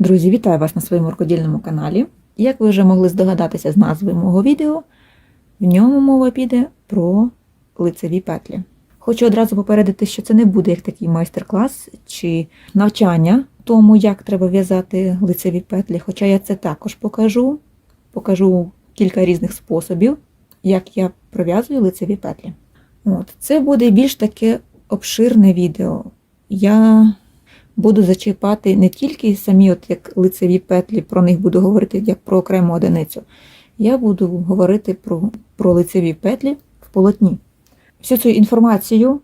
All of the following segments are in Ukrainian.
Друзі, вітаю вас на своєму рукодільному каналі. Як ви вже могли здогадатися з назви мого відео, в ньому мова піде про лицеві петлі. Хочу одразу попередити, що це не буде як такий майстер-клас чи навчання тому, як треба в'язати лицеві петлі, хоча я це також покажу. Покажу кілька різних способів, як я пров'язую лицеві петлі. От, Це буде більш таке обширне відео. Я буду зачіпати не тільки самі, от як лицеві петлі, про них буду говорити як про окрему одиницю. Я буду говорити про, про лицеві петлі в полотні. Всю цю інформацію,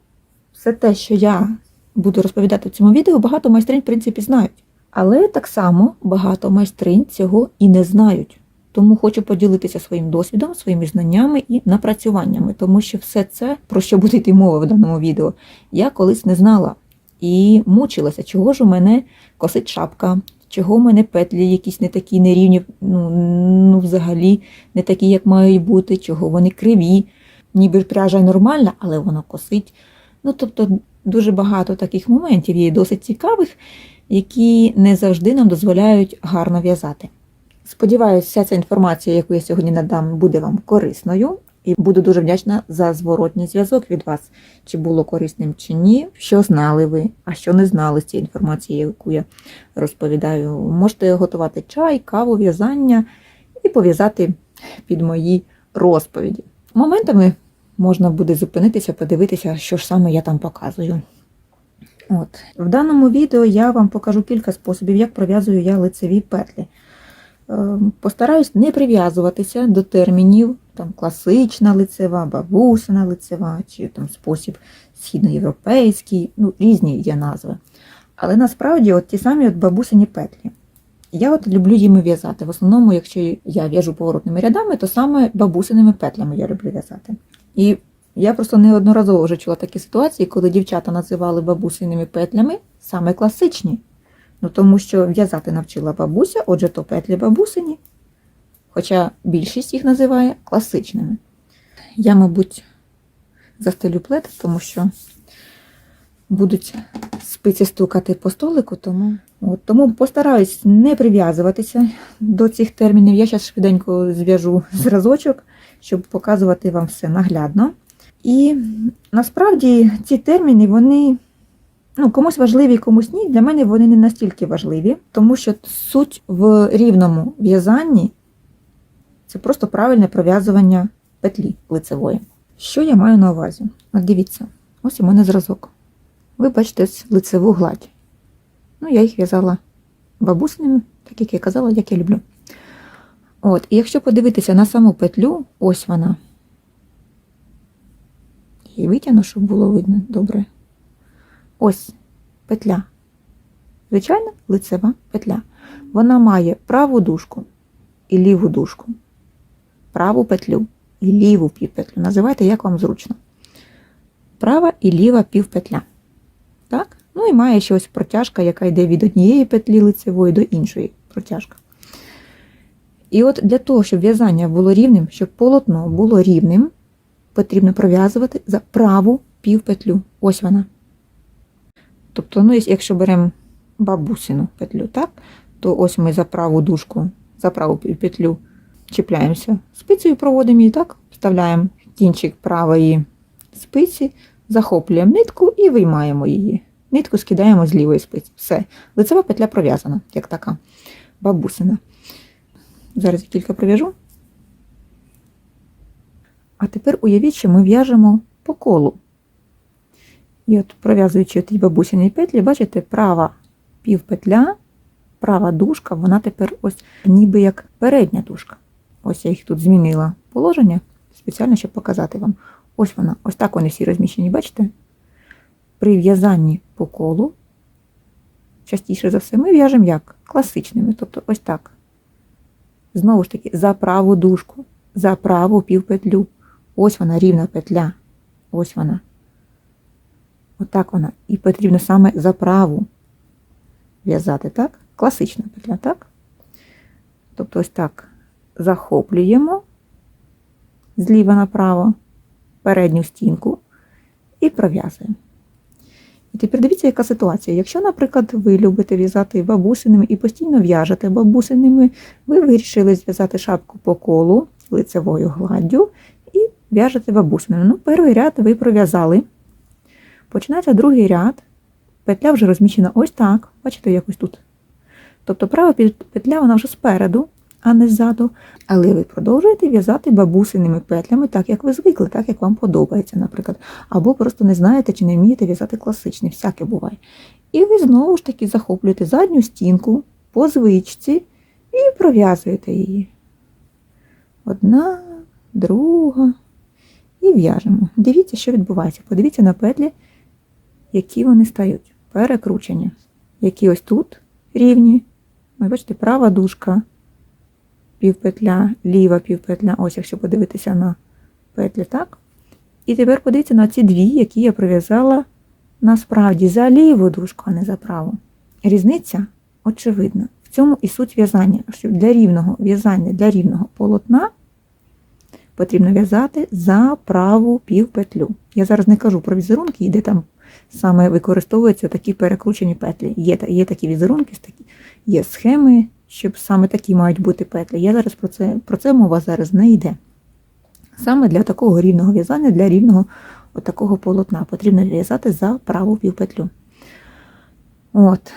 все те, що я буду розповідати в цьому відео, багато майстринь, в принципі, знають. Але так само багато майстринь цього і не знають. Тому хочу поділитися своїм досвідом, своїми знаннями і напрацюваннями, тому що все це, про що буде йти мова в даному відео, я колись не знала і мучилася, чого ж у мене косить шапка, чого у мене петлі якісь не такі нерівні, ну, ну взагалі не такі, як мають бути, чого вони криві, ніби пряжа нормальна, але воно косить. Ну, тобто дуже багато таких моментів є досить цікавих, які не завжди нам дозволяють гарно в'язати. Сподіваюся, вся ця інформація, яку я сьогодні надам, буде вам корисною. І буду дуже вдячна за зворотній зв'язок від вас, чи було корисним чи ні, що знали ви, а що не знали з цієї інформації, яку я розповідаю. Можете готувати чай, каву, в'язання і пов'язати під мої розповіді. Моментами можна буде зупинитися, подивитися, що ж саме я там показую. От. В даному відео я вам покажу кілька способів, як пров'язую я лицеві петлі. Постараюсь не прив'язуватися до термінів там класична лицева, бабусина лицева, чи там спосіб східноєвропейський, ну, різні є назви. Але насправді от ті самі от бабусині петлі. Я от люблю їми в'язати. В основному, якщо я в'яжу поворотними рядами, то саме бабусиними петлями я люблю в'язати. І я просто неодноразово вже чула такі ситуації, коли дівчата називали бабусиними петлями саме класичні. Ну, Тому що в'язати навчила бабуся, отже, то петлі бабусині. Хоча більшість їх називає класичними. Я, мабуть, застелю плед, тому що будуть спиці стукати по столику, тому от, тому постараюсь не прив'язуватися до цих термінів. Я зараз швиденько зв'яжу зразочок, щоб показувати вам все наглядно. І насправді ці терміни, вони ну, комусь важливі, комусь ні. Для мене вони не настільки важливі, тому що суть в рівному в'язанні це просто правильне пров'язування петлі лицевої. Що я маю на увазі? От дивіться, ось у мене зразок. Ви бачите лицеву гладь. Ну, я їх в'язала бабусними, так як я казала, як я люблю. От, І якщо подивитися на саму петлю, ось вона. І витягну, щоб було видно добре. Ось петля. Звичайно, лицева петля. Вона має праву дужку і ліву дужку праву петлю і ліву півпетлю. Називайте, як вам зручно. Права і ліва півпетля. Так? Ну і має ще ось протяжка, яка йде від однієї петлі лицевої до іншої протяжка. І от для того, щоб в'язання було рівним, щоб полотно було рівним, потрібно пров'язувати за праву півпетлю. Ось вона. Тобто, ну, якщо беремо бабусину петлю, так, то ось ми за праву дужку, за праву петлю чіпляємося спицею, проводимо її так, вставляємо кінчик правої спиці, захоплюємо нитку і виймаємо її. Нитку скидаємо з лівої спиці. Все. Лицева петля пров'язана, як така бабусина. Зараз я кілька пров'яжу. А тепер уявіть, що ми в'яжемо по колу. І от пров'язуючи ті бабусині петлі, бачите, права півпетля, права дужка, вона тепер ось ніби як передня дужка. Ось я їх тут змінила положення, спеціально, щоб показати вам. Ось вона, ось так вони всі розміщені, бачите? При в'язанні по колу, частіше за все, ми в'яжемо як? Класичними. Тобто ось так. Знову ж таки, за праву дужку, за праву півпетлю. Ось вона рівна петля. Ось вона. Отак вона. І потрібно саме за праву в'язати, так? Класична петля, так? Тобто ось так захоплюємо зліва направо передню стінку і пров'язуємо. І тепер дивіться, яка ситуація. Якщо, наприклад, ви любите в'язати бабусиними і постійно в'яжете бабусиними, ви вирішили зв'язати шапку по колу лицевою гладдю і в'яжете бабусинами. Ну, перший ряд ви пров'язали. Починається другий ряд. Петля вже розміщена ось так. Бачите, якось тут. Тобто права петля вона вже спереду, а не ззаду. Але ви продовжуєте в'язати бабусиними петлями, так як ви звикли, так як вам подобається, наприклад. Або просто не знаєте чи не вмієте в'язати класичний, всяке буває. І ви знову ж таки захоплюєте задню стінку по звичці і пров'язуєте її. Одна, друга. І в'яжемо. Дивіться, що відбувається. Подивіться на петлі, які вони стають. Перекручені. Які ось тут рівні. Ось бачите, права дужка, півпетля, ліва півпетля. Ось, якщо подивитися на петлі, так? І тепер подивіться на ці дві, які я пров'язала насправді за ліву дужку, а не за праву. Різниця очевидна. В цьому і суть в'язання. Що для рівного в'язання, для рівного полотна потрібно в'язати за праву півпетлю. Я зараз не кажу про візерунки, де там саме використовуються такі перекручені петлі. Є, є такі візерунки, є схеми, щоб саме такі мають бути петлі. Я зараз про це, про це мова зараз не йде. Саме для такого рівного в'язання, для рівного такого полотна потрібно в'язати за праву півпетлю. От.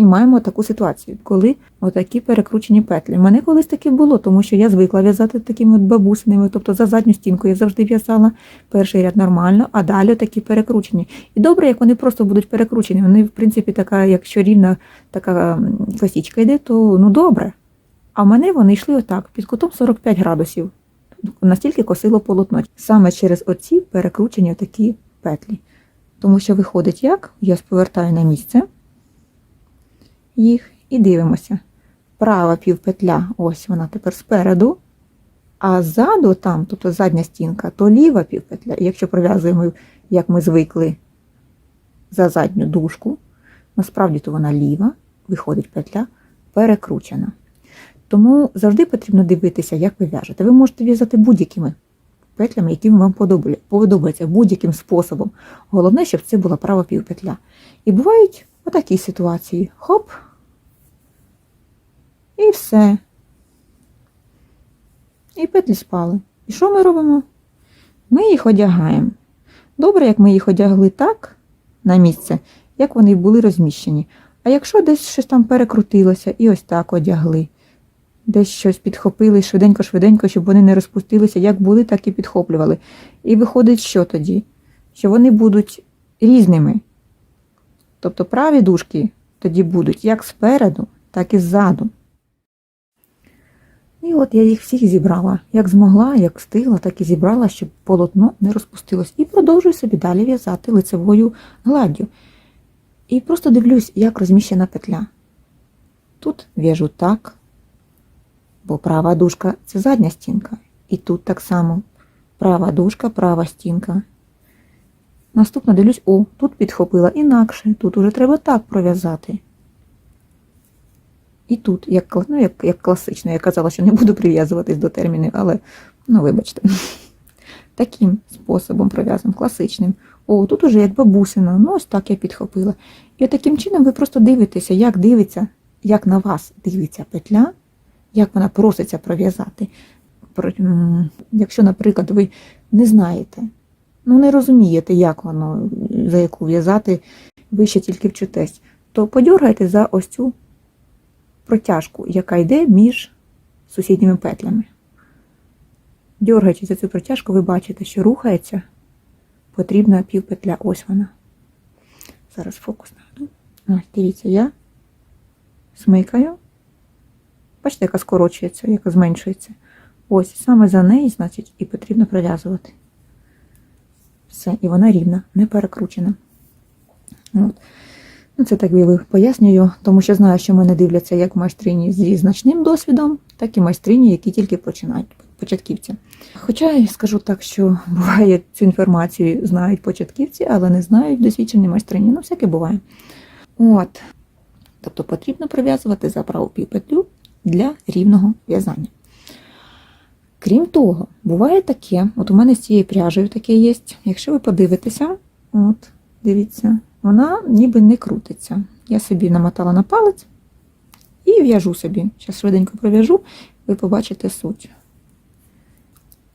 І маємо таку ситуацію, коли отакі перекручені петлі. У мене колись таке було, тому що я звикла в'язати такими от бабусинами, тобто за задню стінку я завжди в'язала перший ряд нормально, а далі такі перекручені. І добре, як вони просто будуть перекручені. Вони, в принципі, така, якщо рівна така косічка йде, то ну добре. А в мене вони йшли отак, під кутом 45 градусів. Настільки косило полотно. Саме через оці перекручені такі петлі. Тому що виходить як? Я повертаю на місце їх і дивимося. Права півпетля, ось вона тепер спереду, а ззаду там, тобто задня стінка, то ліва півпетля. Якщо пров'язуємо, як ми звикли, за задню дужку, насправді то вона ліва, виходить петля перекручена. Тому завжди потрібно дивитися, як ви в'яжете. Ви можете в'язати будь-якими петлями, якими вам подобається, будь-яким способом. Головне, щоб це була права півпетля. І бувають отакі ситуації. Хоп. І все. І петлі спали. І що ми робимо? Ми їх одягаємо. Добре, як ми їх одягли так на місце, як вони були розміщені. А якщо десь щось там перекрутилося і ось так одягли, десь щось підхопили швиденько-швиденько, щоб вони не розпустилися, як були, так і підхоплювали. І виходить, що тоді? Що вони будуть різними. Тобто праві дужки тоді будуть як спереду, так і ззаду. І от я їх всіх зібрала. Як змогла, як встигла, так і зібрала, щоб полотно не розпустилось. І продовжую собі далі в'язати лицевою гладдю. І просто дивлюсь, як розміщена петля. Тут в'яжу так, бо права дужка це задня стінка. І тут так само права дужка, права стінка. Наступно дивлюсь, о, тут підхопила інакше, тут уже треба так пров'язати. І тут, як, ну, як, як класично, я казала, що не буду прив'язуватись до термінів, але ну, вибачте. Таким способом пров'язаним, класичним. О, тут уже як бабусина, ну ось так я підхопила. І таким чином ви просто дивитеся, як дивиться, як на вас дивиться петля, як вона проситься пров'язати. Якщо, наприклад, ви не знаєте, ну не розумієте, як воно, за яку в'язати, ви ще тільки вчитесь, то подьоргайте за ось цю протяжку, яка йде між сусідніми петлями. Дьоргаючи за цю протяжку, ви бачите, що рухається потрібна півпетля. Ось вона. Зараз фокус наведу. Ось, дивіться, я смикаю. Бачите, яка скорочується, яка зменшується. Ось, саме за неї, значить, і потрібно прив'язувати. Все, і вона рівна, не перекручена. От. Ну, це так я пояснюю, тому що знаю, що мене дивляться як майстрині зі значним досвідом, так і майстрині, які тільки починають, початківці. Хоча я скажу так, що буває цю інформацію знають початківці, але не знають досвідчені майстрині. Ну, всяке буває. От. Тобто потрібно прив'язувати за праву півпетлю для рівного в'язання. Крім того, буває таке, от у мене з цією пряжею таке є. Якщо ви подивитеся, от, дивіться, вона ніби не крутиться. Я собі намотала на палець і в'яжу собі. Зараз швиденько пров'яжу, ви побачите суть.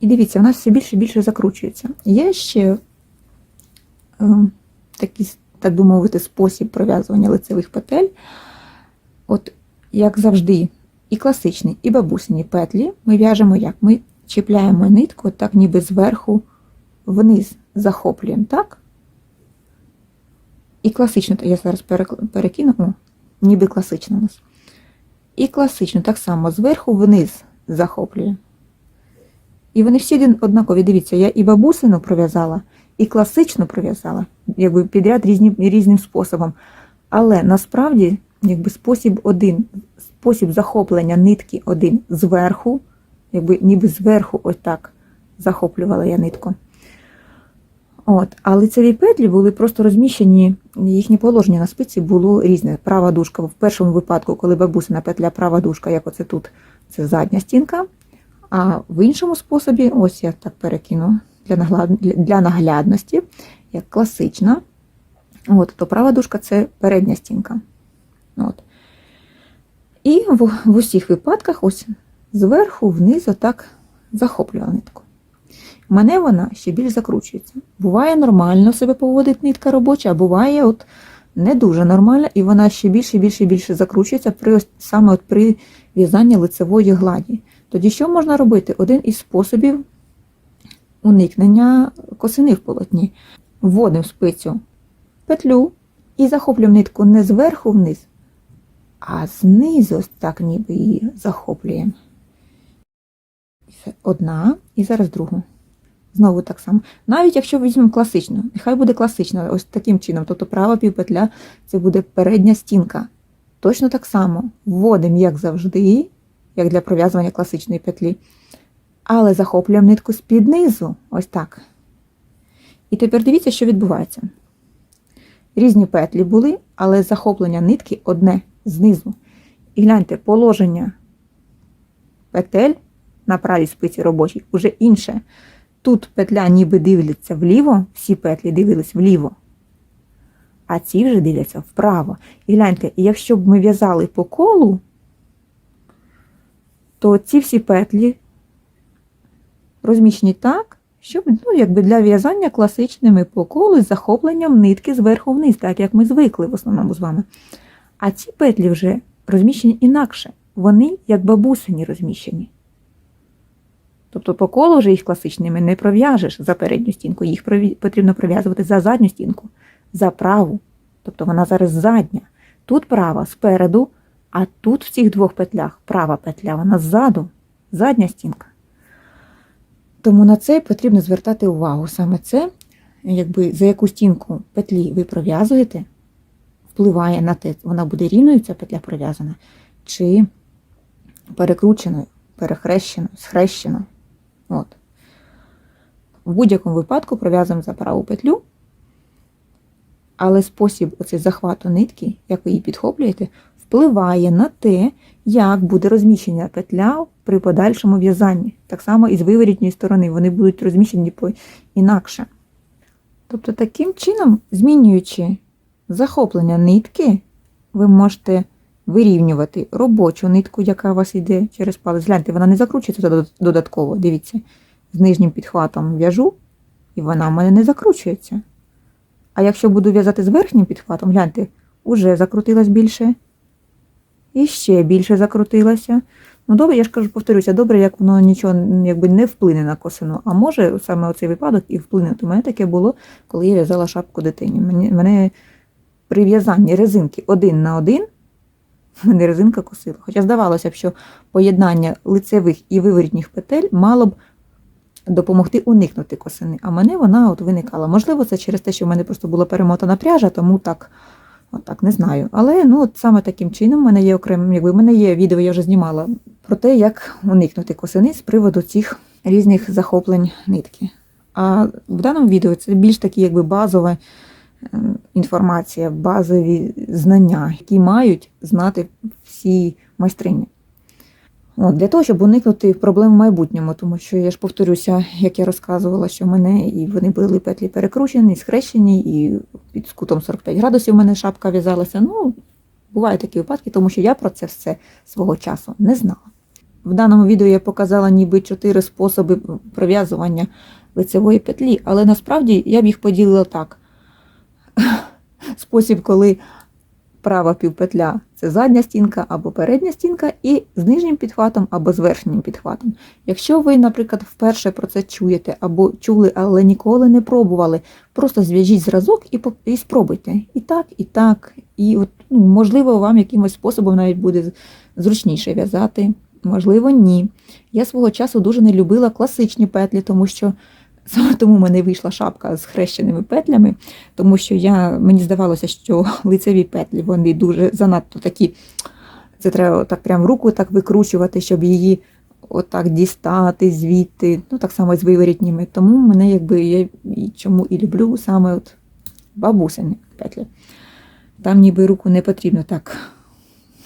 І дивіться, вона все більше і більше закручується. Є ще е, такий, так би мовити, спосіб пров'язування лицевих петель. От, як завжди, і класичні, і бабусині петлі ми в'яжемо як? Ми чіпляємо нитку, так ніби зверху вниз захоплюємо, так? І класично, я зараз перекину, о, ніби класично у нас. І класично, так само зверху вниз захоплюємо. І вони всі однакові. Дивіться, я і бабусину пров'язала, і класичну пров'язала, якби підряд різні, різним способом. Але насправді, якби спосіб один, спосіб захоплення нитки один зверху, якби ніби зверху ось так захоплювала я нитку. От, а лицеві петлі були просто розміщені, їхнє положення на спиці було різне. Права дужка в першому випадку, коли бабусина петля права дужка, як оце тут, це задня стінка. А в іншому способі, ось я так перекину для, наглядності, як класична. От, то права дужка це передня стінка. От. І в, в усіх випадках ось зверху вниз отак захоплювала нитку. У мене вона ще більш закручується. Буває нормально себе поводить нитка робоча, а буває от не дуже нормально, і вона ще більше більше більше закручується при, саме от при в'язанні лицевої гладі. Тоді що можна робити? Один із способів уникнення косини в полотні. Вводимо спицю петлю і захоплюємо нитку не зверху вниз, а знизу ось так ніби її захоплюємо. Одна і зараз другу. Знову так само. Навіть якщо візьмемо класичну, нехай буде класична, ось таким чином, тобто права півпетля це буде передня стінка. Точно так само вводимо, як завжди, як для пров'язування класичної петлі, але захоплюємо нитку з-під низу, ось так. І тепер дивіться, що відбувається. Різні петлі були, але захоплення нитки одне знизу. І гляньте, положення петель на правій спиці робочій уже інше. Тут петля ніби дивляться вліво, всі петлі дивились вліво, а ці вже дивляться вправо. І гляньте, якщо б ми в'язали по колу, то ці всі петлі розміщені так, щоб ну, якби для в'язання класичними по колу з захопленням нитки зверху вниз, так як ми звикли в основному з вами. А ці петлі вже розміщені інакше. Вони як бабусині розміщені. Тобто по колу вже їх класичними не пров'яжеш за передню стінку, їх потрібно пров'язувати за задню стінку, за праву. Тобто вона зараз задня. Тут права спереду, а тут в цих двох петлях права петля, вона ззаду, задня стінка. Тому на це потрібно звертати увагу. Саме це, якби за яку стінку петлі ви пров'язуєте, впливає на те, вона буде рівною, ця петля пров'язана, чи перекрученою, перехрещеною, схрещеною. От. В будь-якому випадку пров'язуємо за праву петлю, але спосіб оцей захвату нитки, як ви її підхоплюєте, впливає на те, як буде розміщення петля при подальшому в'язанні. Так само і з виворітньої сторони, вони будуть розміщені інакше. Тобто, таким чином, змінюючи захоплення нитки, ви можете вирівнювати робочу нитку, яка у вас йде через палець. Гляньте, вона не закручується додатково. Дивіться, з нижнім підхватом в'яжу, і вона в мене не закручується. А якщо буду в'язати з верхнім підхватом, гляньте, уже закрутилась більше. І ще більше закрутилася. Ну, добре, я ж кажу, повторюся, добре, як воно нічого якби не вплине на косину. А може саме оцей випадок і вплинути. У мене таке було, коли я в'язала шапку дитині. Мене при в'язанні резинки один на один, мене резинка косила. Хоча здавалося б, що поєднання лицевих і виворітніх петель мало б допомогти уникнути косини. А мене вона от виникала. Можливо, це через те, що в мене просто була перемотана пряжа, тому так. Отак, не знаю. Але ну, от саме таким чином в мене є окремим, якби в мене є відео, я вже знімала про те, як уникнути косини з приводу цих різних захоплень нитки. А в даному відео це більш такі, якби базова е, інформація, базові знання, які мають знати всі майстрині. От, для того, щоб уникнути проблем в майбутньому, тому що я ж повторюся, як я розказувала, що в мене і вони були петлі перекручені, схрещені, і під кутом 45 градусів у мене шапка в'язалася. Ну, бувають такі випадки, тому що я про це все свого часу не знала. В даному відео я показала ніби чотири способи пров'язування лицевої петлі, але насправді я б їх поділила так. Спосіб, коли права півпетля це задня стінка або передня стінка, і з нижнім підхватом або з верхнім підхватом. Якщо ви, наприклад, вперше про це чуєте або чули, але ніколи не пробували, просто зв'яжіть зразок і, і спробуйте. І так, і так. І от, ну, можливо, вам якимось способом навіть буде зручніше в'язати, можливо, ні. Я свого часу дуже не любила класичні петлі, тому що тому в мене вийшла шапка з хрещеними петлями, тому що я, мені здавалося, що лицеві петлі вони дуже занадто такі. Це треба так прям руку так викручувати, щоб її отак дістати звідти. Ну, так само з виворітніми. Тому мене якби я чому і люблю саме от бабусині петлі. Там ніби руку не потрібно так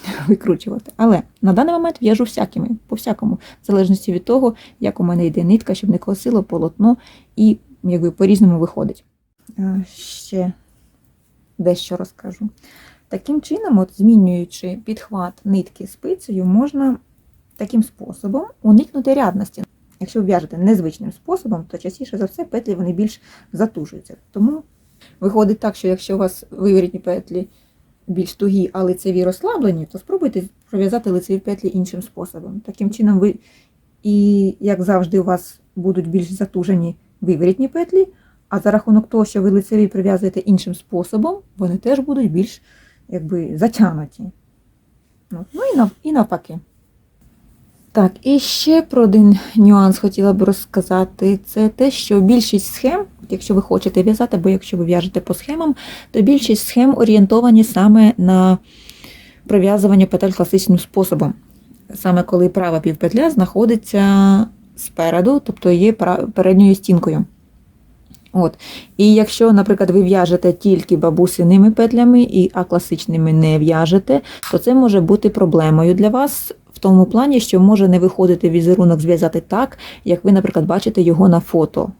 викручувати. Але на даний момент в'яжу всякими, по всякому, в залежності від того, як у мене йде нитка, щоб не косило полотно і якби по-різному виходить. Ще дещо розкажу. Таким чином, от змінюючи підхват нитки спицею, можна таким способом уникнути рядності. Якщо ви в'яжете незвичним способом, то частіше за все петлі вони більш затужуються. Тому виходить так, що якщо у вас виворітні петлі більш тугі, а лицеві розслаблені, то спробуйте пров'язати лицеві петлі іншим способом. Таким чином, ви і, як завжди, у вас будуть більш затужені виворітні петлі, а за рахунок того, що ви лицеві прив'язуєте іншим способом, вони теж будуть більш якби, затягнуті. Ну, ну і навпаки. Так, і ще про один нюанс хотіла б розказати. Це те, що більшість схем, якщо ви хочете в'язати, або якщо ви в'яжете по схемам, то більшість схем орієнтовані саме на пров'язування петель класичним способом. Саме коли права півпетля знаходиться спереду, тобто є передньою стінкою. От. І якщо, наприклад, ви в'яжете тільки бабусиними петлями, і, а класичними не в'яжете, то це може бути проблемою для вас в тому плані, що може не виходити візерунок зв'язати так, як ви, наприклад, бачите його на фото.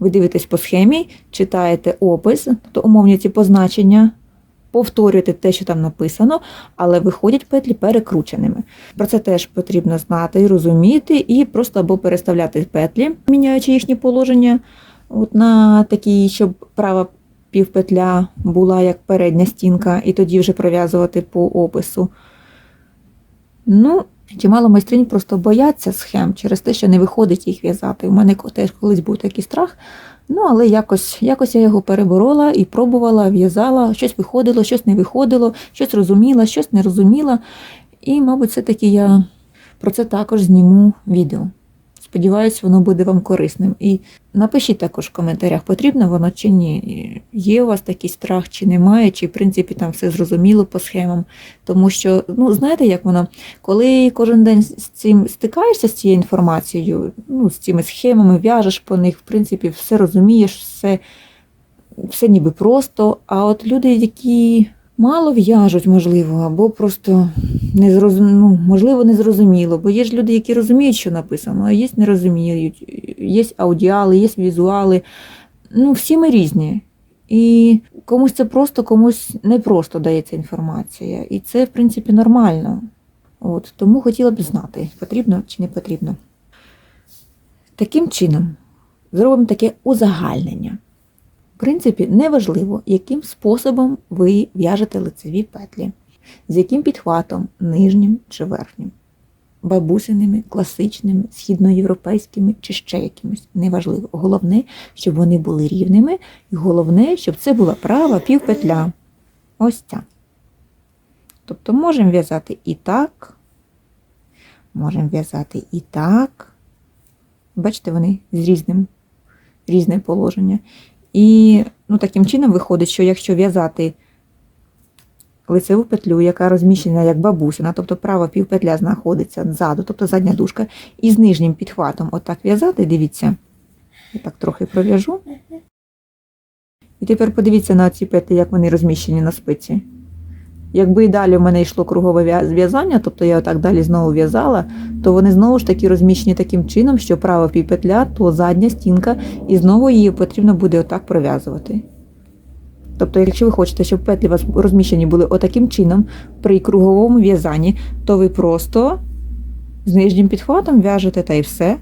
Ви дивитесь по схемі, читаєте опис, тобто умовні ці позначення, повторюєте те, що там написано, але виходять петлі перекрученими. Про це теж потрібно знати розуміти, і просто або переставляти петлі, міняючи їхнє положення, от на такій, щоб права півпетля була як передня стінка, і тоді вже пров'язувати по опису. Ну, чимало майстринь просто бояться схем через те, що не виходить їх в'язати. У мене теж колись був такий страх. Ну, але якось, якось я його переборола і пробувала, в'язала, щось виходило, щось не виходило, щось розуміла, щось не розуміла. І, мабуть, все-таки я про це також зніму відео. Сподіваюсь, воно буде вам корисним. І напишіть також в коментарях, потрібно воно чи ні. Є у вас такий страх, чи немає, чи в принципі там все зрозуміло по схемам. Тому що, ну, знаєте, як воно, коли кожен день з цим стикаєшся з цією інформацією, ну, з цими схемами, в'яжеш по них, в принципі, все розумієш, все, все ніби просто. А от люди, які мало в'яжуть, можливо, або просто не зрозум... ну, можливо, не зрозуміло, бо є ж люди, які розуміють, що написано, а є не розуміють, є аудіали, є візуали. Ну, всі ми різні. І комусь це просто, комусь не просто дається інформація. І це, в принципі, нормально. От, тому хотіла б знати, потрібно чи не потрібно. Таким чином, зробимо таке узагальнення. Принципі, неважливо, яким способом ви в'яжете лицеві петлі, з яким підхватом, нижнім чи верхнім, бабусиними, класичними, східноєвропейськими чи ще якимось. Неважливо. Головне, щоб вони були рівними, і головне, щоб це була права півпетля. Ось ця. Тобто можемо в'язати і так, можемо в'язати і так. Бачите, вони з різним, різне положення. І ну, таким чином виходить, що якщо в'язати лицеву петлю, яка розміщена як бабусина, тобто права півпетля знаходиться ззаду, тобто задня дужка, і з нижнім підхватом отак в'язати, дивіться, я так трохи пров'яжу. І тепер подивіться на ці петлі, як вони розміщені на спиці. Якби і далі в мене йшло кругове в'я- зв'язання, тобто я отак далі знову в'язала, то вони знову ж таки розміщені таким чином, що права півпетля, то задня стінка, і знову її потрібно буде отак пров'язувати. Тобто, якщо ви хочете, щоб петлі у вас розміщені були отаким чином при круговому в'язанні, то ви просто з нижнім підхватом в'яжете та й все.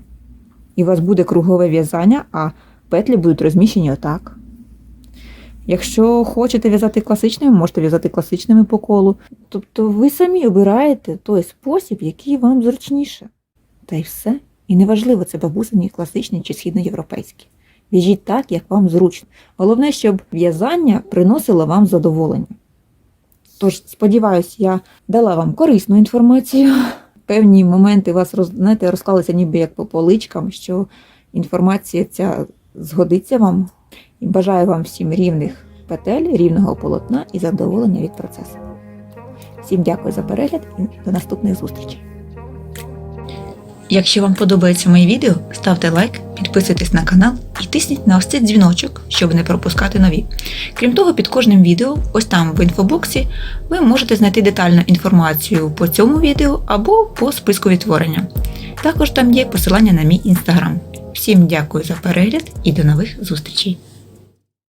І у вас буде кругове в'язання, а петлі будуть розміщені отак. Якщо хочете в'язати класичними, можете в'язати класичними по колу. Тобто ви самі обираєте той спосіб, який вам зручніше. Та й все. І неважливо, це бабусині, класичні чи східноєвропейські. В'яжіть так, як вам зручно. Головне, щоб в'язання приносило вам задоволення. Тож, сподіваюся, я дала вам корисну інформацію. Певні моменти вас знаєте, розклалися ніби як по поличкам, що інформація ця згодиться вам. Бажаю вам всім рівних петель, рівного полотна і задоволення від процесу. Всім дякую за перегляд і до наступних зустрічей. Якщо вам подобається моє відео, ставте лайк, підписуйтесь на канал і тисніть на ось цей дзвіночок, щоб не пропускати нові. Крім того, під кожним відео, ось там в інфобоксі, ви можете знайти детальну інформацію по цьому відео або по списку відтворення. Також там є посилання на мій інстаграм. Всім дякую за перегляд і до нових зустрічей!